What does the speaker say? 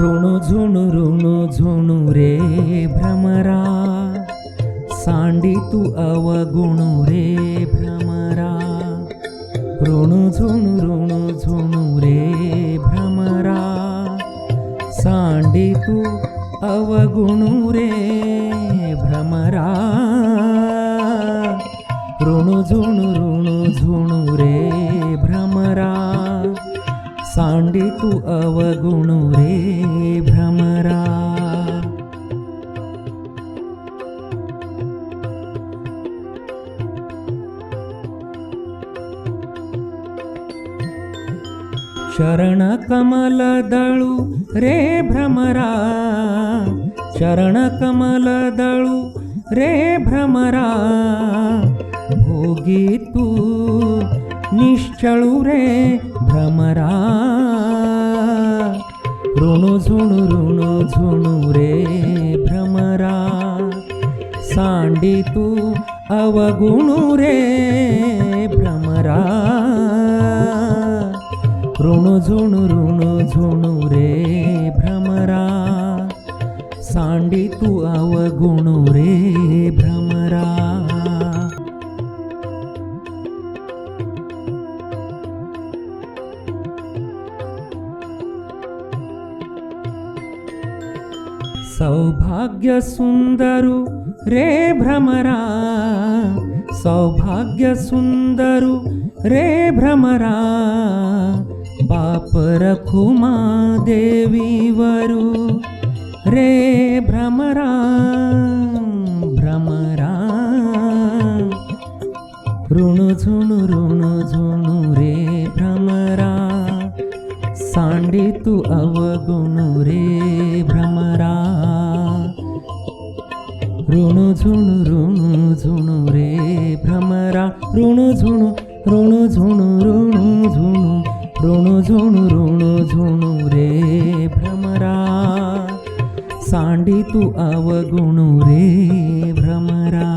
ऋणू झुणू ऋणु झुणू रे भ्रमरा. सांडी तू अवगुणू रे भ्रमरा. ऋणू झुणू ऋणू झुणू रे भ्रमरा. सांडी तू अवगुणू रे भ्रमरा. ऋणू झुणू ऋणु झुणू रे भ्रमरा. सांडी तू अवगुणु रे भ्रमरा. शरण कमल दळू रे भ्रमरा. शरण कमल दळू रे भ्रमरा. भोगी तू निश्चळू रे भ्रमरा। ऋणु झुणू ऋणु झुणू रे भ्रमरा। सांडी तू अवगुणू रे भ्रमरा। ऋणु झुणू ऋणु झुणू रे भ्रमरा। सांडी तू अवगुणू रे भ्रमरा। సౌభాగ్య సుందరు రే భ్రమరా సౌభాగ్య సుందరు రే భ్రమరా పాపరఖుమా దేవీవరు రే భ్రమరా భ్రమరా ಋಣುಝುಣು ಋಣುಝುಣು ರೇ ಭ್ರಮರ ಸಾಂಡಿತು ಅವಗುಣು ರೇ ಭ್ರಮರಾ भ्रमरा ऋणू झुणू ऋणू झुणू रे भ्रमरा ऋणू झुणू ऋणू झुणू ऋणू झुणू ऋणू झुणू ऋणू झुणू रे भ्रमरा सांडी तू अवगुणू रे भ्रमरा